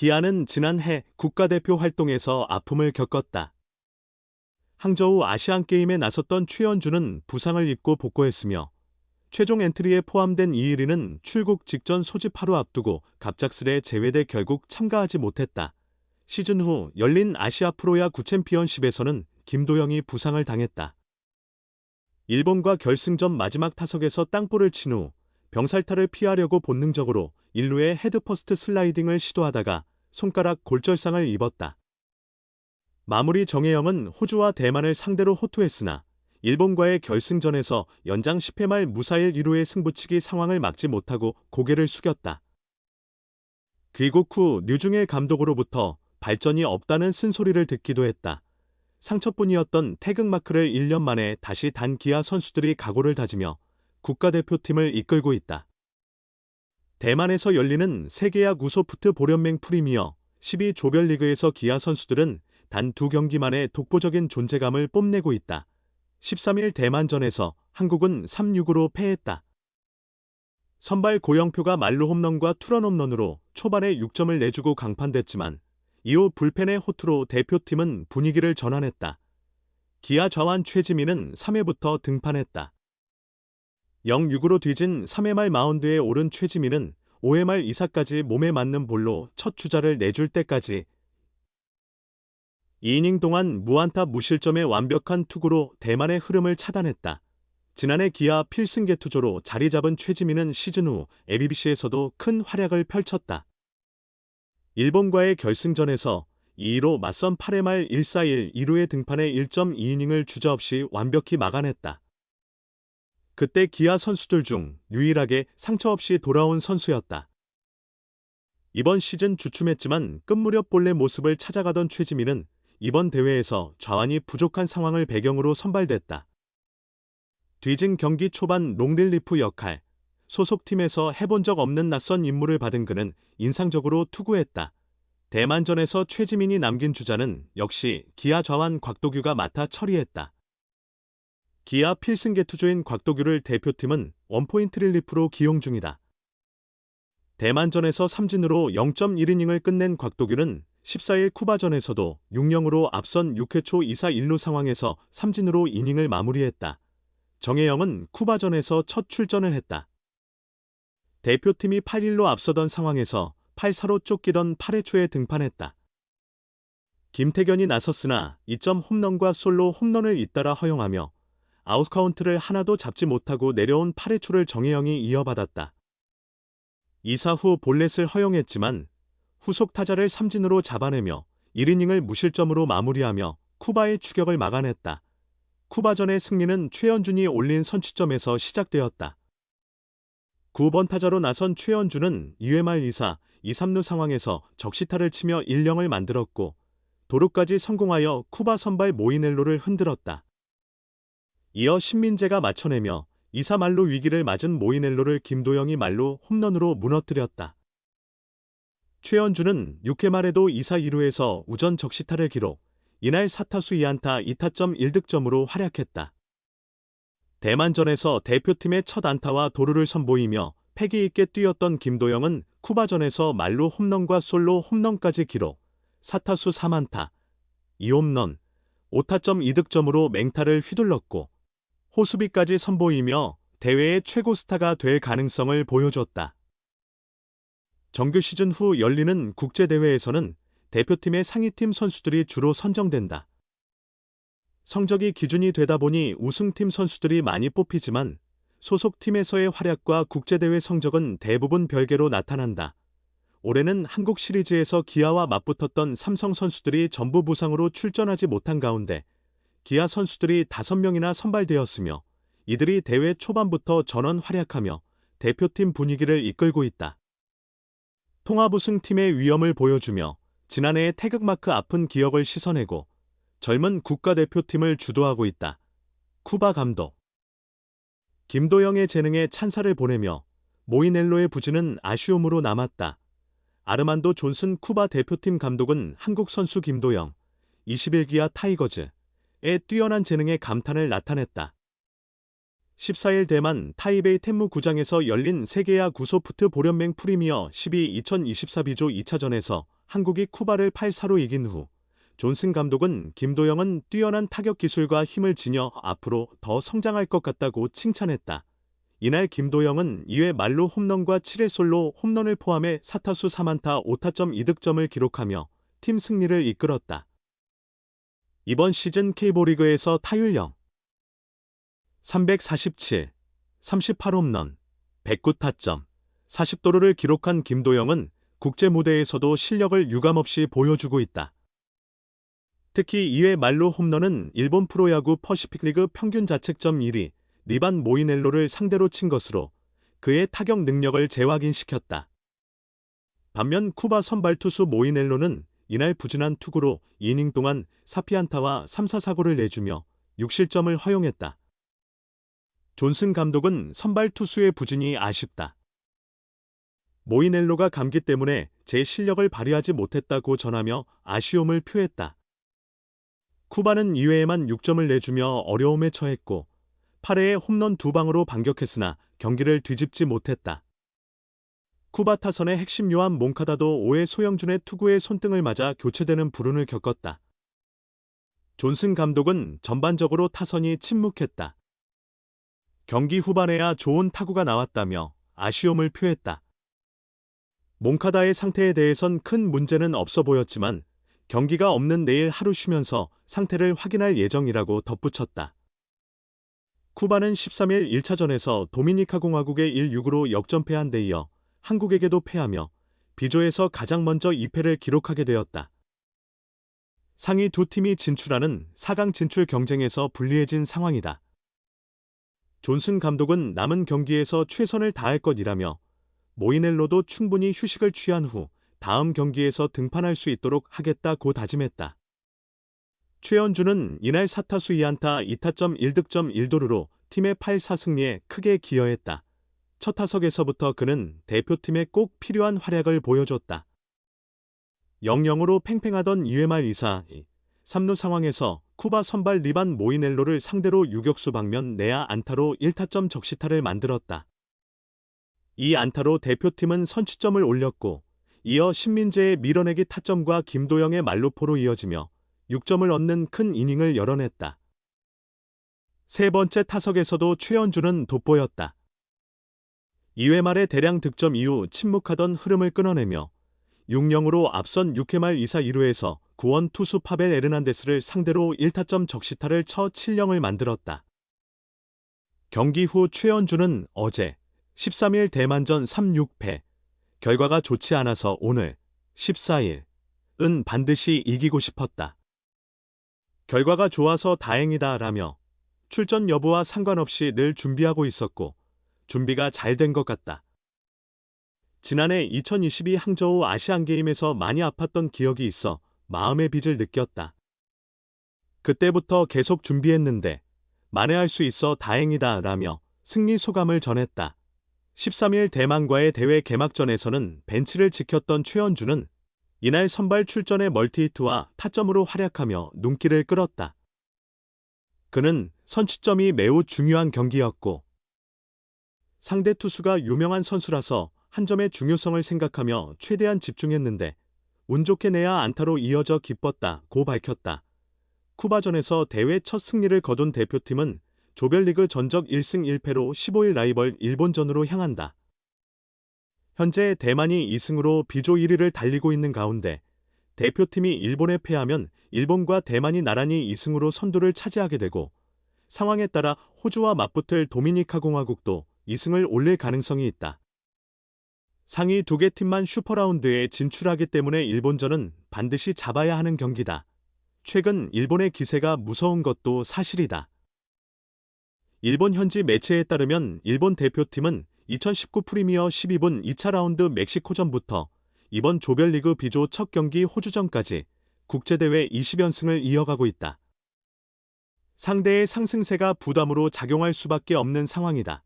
기아는 지난해 국가대표 활동에서 아픔을 겪었다. 항저우 아시안게임에 나섰던 최연주는 부상을 입고 복구했으며 최종 엔트리에 포함된 이일이는 출국 직전 소집 하루 앞두고 갑작스레 제외돼 결국 참가하지 못했다. 시즌 후 열린 아시아 프로야 구챔피언십에서는 김도영이 부상을 당했다. 일본과 결승전 마지막 타석에서 땅볼을 친 후 병살타를 피하려고 본능적으로 1루에 헤드퍼스트 슬라이딩을 시도하다가 손가락 골절상을 입었다. 마무리 정혜영은 호주와 대만을 상대로 호투했으나 일본과의 결승전에서 연장 10회 말 무사일 1루의 승부치기 상황을 막지 못하고 고개를 숙였다. 귀국 후 류중일 감독으로부터 발전이 없다는 쓴소리를 듣기도 했다. 상처뿐이었던 태극마크를 1년 만에 다시 단 기아 선수들이 각오를 다지며 국가대표팀을 이끌고 있다. 대만에서 열리는 세계야 구 소프트 보련맹 프리미어 12 조별리그에서 기아 선수들은 단 두 경기 만에 독보적인 존재감을 뽐내고 있다. 13일 대만전에서 한국은 3-6으로 패했다. 선발 고영표가 말로 홈런과 투런 홈런으로 초반에 6점을 내주고 강판됐지만 이후 불펜의 호투로 대표팀은 분위기를 전환했다. 기아 좌완 최지민은 3회부터 등판했다. 0-6으로 뒤진 3회 말 마운드에 오른 최지민은 5회 말 2사까지 몸에 맞는 볼로 첫 주자를 내줄 때까지 2이닝 동안 무안타 무실점의 완벽한 투구로 대만의 흐름을 차단했다. 지난해 기아 필승계 투조로 자리 잡은 최지민은 시즌 후 ABBC에서도 큰 활약을 펼쳤다. 일본과의 결승전에서 2위로 맞선 8회 말 1-4-1 2루의 등판에 1.2이닝을 주저없이 완벽히 막아냈다. 그때 기아 선수들 중 유일하게 상처 없이 돌아온 선수였다. 이번 시즌 주춤했지만 끝무렵 본래 모습을 찾아가던 최지민은 이번 대회에서 좌완이 부족한 상황을 배경으로 선발됐다. 뒤진 경기 초반 롱릴리프 역할, 소속팀에서 해본 적 없는 낯선 임무를 받은 그는 인상적으로 투구했다. 대만전에서 최지민이 남긴 주자는 역시 기아 좌완 곽도규가 맡아 처리했다. 기아 필승계 투조인 곽도규를 대표팀은 원포인트 릴리프로 기용 중이다. 대만전에서 삼진으로 0.1이닝을 끝낸 곽도규는 14일 쿠바전에서도 6-0으로 앞선 6회 초 2사 1루 상황에서 삼진으로 이닝을 마무리했다. 정혜영은 쿠바전에서 첫 출전을 했다. 대표팀이 8-1로 앞서던 상황에서 8-4로 쫓기던 8회 초에 등판했다. 김태견이 나섰으나 2점 홈런과 솔로 홈런을 잇따라 허용하며 아웃카운트를 하나도 잡지 못하고 내려온 8회 초를 정혜영이 이어받았다. 2사 후 볼넷을 허용했지만 후속 타자를 삼진으로 잡아내며 1이닝을 무실점으로 마무리하며 쿠바의 추격을 막아냈다. 쿠바전의 승리는 최현준이 올린 선취점에서 시작되었다. 9번 타자로 나선 최현준은 2회 말 2사, 2, 3루 상황에서 적시타를 치며 1령을 만들었고 도루까지 성공하여 쿠바 선발 모이넬로를 흔들었다. 이어 신민재가 맞춰내며 2사 말로 위기를 맞은 모이넬로를 김도영이 말로 홈런으로 무너뜨렸다. 최현주는 6회 말에도 2사 2루에서 우전 적시타를 기록, 이날 4타수 2안타 2타점 1득점으로 활약했다. 대만전에서 대표팀의 첫 안타와 도루를 선보이며 패기 있게 뛰었던 김도영은 쿠바전에서 말로 홈런과 솔로 홈런까지 기록, 4타수 3안타, 2홈런, 5타점 2득점으로 맹타를 휘둘렀고 호수비까지 선보이며 대회의 최고 스타가 될 가능성을 보여줬다. 정규 시즌 후 열리는 국제대회에서는 대표팀의 상위팀 선수들이 주로 선정된다. 성적이 기준이 되다 보니 우승팀 선수들이 많이 뽑히지만 소속팀에서의 활약과 국제대회 성적은 대부분 별개로 나타난다. 올해는 한국 시리즈에서 기아와 맞붙었던 삼성 선수들이 전부 부상으로 출전하지 못한 가운데 기아 선수들이 5명이나 선발되었으며 이들이 대회 초반부터 전원 활약하며 대표팀 분위기를 이끌고 있다. 통합 우승팀의 위험을 보여주며 지난해의 태극마크 아픈 기억을 씻어내고 젊은 국가대표팀을 주도하고 있다. 쿠바 감독 김도영의 재능에 찬사를 보내며 모이넬로의 부진은 아쉬움으로 남았다. 아르만도 존슨 쿠바 대표팀 감독은 한국 선수 김도영, 21기아 타이거즈 의 뛰어난 재능에 감탄을 나타냈다. 14일 대만 타이베이 텐무 구장에서 열린 세계야 구소프트 보련맹 프리미어 12 2024 비조 2차전에서 한국이 쿠바를 8-4로 이긴 후 존슨 감독은 김도영은 뛰어난 타격 기술과 힘을 지녀 앞으로 더 성장할 것 같다고 칭찬했다. 이날 김도영은 2회 말로 홈런과 7회 솔로 홈런을 포함해 4타수 3안타 5타점 2득점을 기록하며 팀 승리를 이끌었다. 이번 시즌 K보리그에서 타율 0 347, 38홈런, 109타점, 40도루를 기록한 김도영은 국제 무대에서도 실력을 유감없이 보여주고 있다. 특히 2회 말로 홈런은 일본 프로야구 퍼시픽리그 평균 자책점 1위 리반 모이넬로를 상대로 친 것으로 그의 타격 능력을 재확인시켰다. 반면 쿠바 선발 투수 모이넬로는 이날 부진한 투구로 이닝 동안 사피안타와 3사 사고를 내주며 6실점을 허용했다. 존슨 감독은 선발 투수의 부진이 아쉽다. 모이넬로가 감기 때문에 제 실력을 발휘하지 못했다고 전하며 아쉬움을 표했다. 쿠바는 2회에만 6점을 내주며 어려움에 처했고 8회에 홈런 두 방으로 반격했으나 경기를 뒤집지 못했다. 쿠바 타선의 핵심 요한 몽카다도 5회 소영준의 투구에 손등을 맞아 교체되는 불운을 겪었다. 존슨 감독은 전반적으로 타선이 침묵했다. 경기 후반에야 좋은 타구가 나왔다며 아쉬움을 표했다. 몽카다의 상태에 대해선 큰 문제는 없어 보였지만 경기가 없는 내일 하루 쉬면서 상태를 확인할 예정이라고 덧붙였다. 쿠바는 13일 1차전에서 도미니카 공화국의 1-6으로 역전패한 데 이어 한국에게도 패하며 비조에서 가장 먼저 2패를 기록하게 되었다. 상위 두 팀이 진출하는 4강 진출 경쟁에서 불리해진 상황이다. 존슨 감독은 남은 경기에서 최선을 다할 것이라며 모이넬로도 충분히 휴식을 취한 후 다음 경기에서 등판할 수 있도록 하겠다고 다짐했다. 최현주는 이날 4타수 2안타 2타점 1득점 1도루로 팀의 8사 승리에 크게 기여했다. 첫 타석에서부터 그는 대표팀에 꼭 필요한 활약을 보여줬다. 0-0으로 팽팽하던 2회 말 2사 3루 상황에서 쿠바 선발 리반 모이넬로를 상대로 유격수 방면 내야 안타로 1타점 적시타를 만들었다. 이 안타로 대표팀은 선취점을 올렸고 이어 신민재의 밀어내기 타점과 김도영의 말로포로 이어지며 6점을 얻는 큰 이닝을 열어냈다. 세 번째 타석에서도 최현주는 돋보였다. 2회 말의 대량 득점 이후 침묵하던 흐름을 끊어내며 6-0으로 앞선 6회 말 2사 1루에서 구원 투수 파벨 에르난데스를 상대로 1타점 적시타를 쳐 7-0을 만들었다. 경기 후 최현주는 어제 13일 대만전 3-6패, 결과가 좋지 않아서 오늘 14일 은 반드시 이기고 싶었다. 결과가 좋아서 다행이다 라며 출전 여부와 상관없이 늘 준비하고 있었고 준비가 잘 된 것 같다. 지난해 2022 항저우 아시안게임에서 많이 아팠던 기억이 있어 마음의 빚을 느꼈다. 그때부터 계속 준비했는데 만회할 수 있어 다행이다 라며 승리 소감을 전했다. 13일 대만과의 대회 개막전에서는 벤치를 지켰던 최현주는 이날 선발 출전의 멀티히트와 타점으로 활약하며 눈길을 끌었다. 그는 선취점이 매우 중요한 경기였고 상대 투수가 유명한 선수라서 한 점의 중요성을 생각하며 최대한 집중했는데 운 좋게 내야 안타로 이어져 기뻤다 고 밝혔다. 쿠바전에서 대회 첫 승리를 거둔 대표팀은 조별리그 전적 1승 1패로 15일 라이벌 일본전으로 향한다. 현재 대만이 2승으로 비조 1위를 달리고 있는 가운데 대표팀이 일본에 패하면 일본과 대만이 나란히 2승으로 선두를 차지하게 되고 상황에 따라 호주와 맞붙을 도미니카 공화국도 2승을 올릴 가능성이 있다. 상위 두 개 팀만 슈퍼라운드에 진출하기 때문에 일본전은 반드시 잡아야 하는 경기다. 최근 일본의 기세가 무서운 것도 사실이다. 일본 현지 매체에 따르면 일본 대표팀은 2019 프리미어 12분 2차 라운드 멕시코전부터 이번 조별리그 비조 첫 경기 호주전까지 국제대회 20연승을 이어가고 있다. 상대의 상승세가 부담으로 작용할 수밖에 없는 상황이다.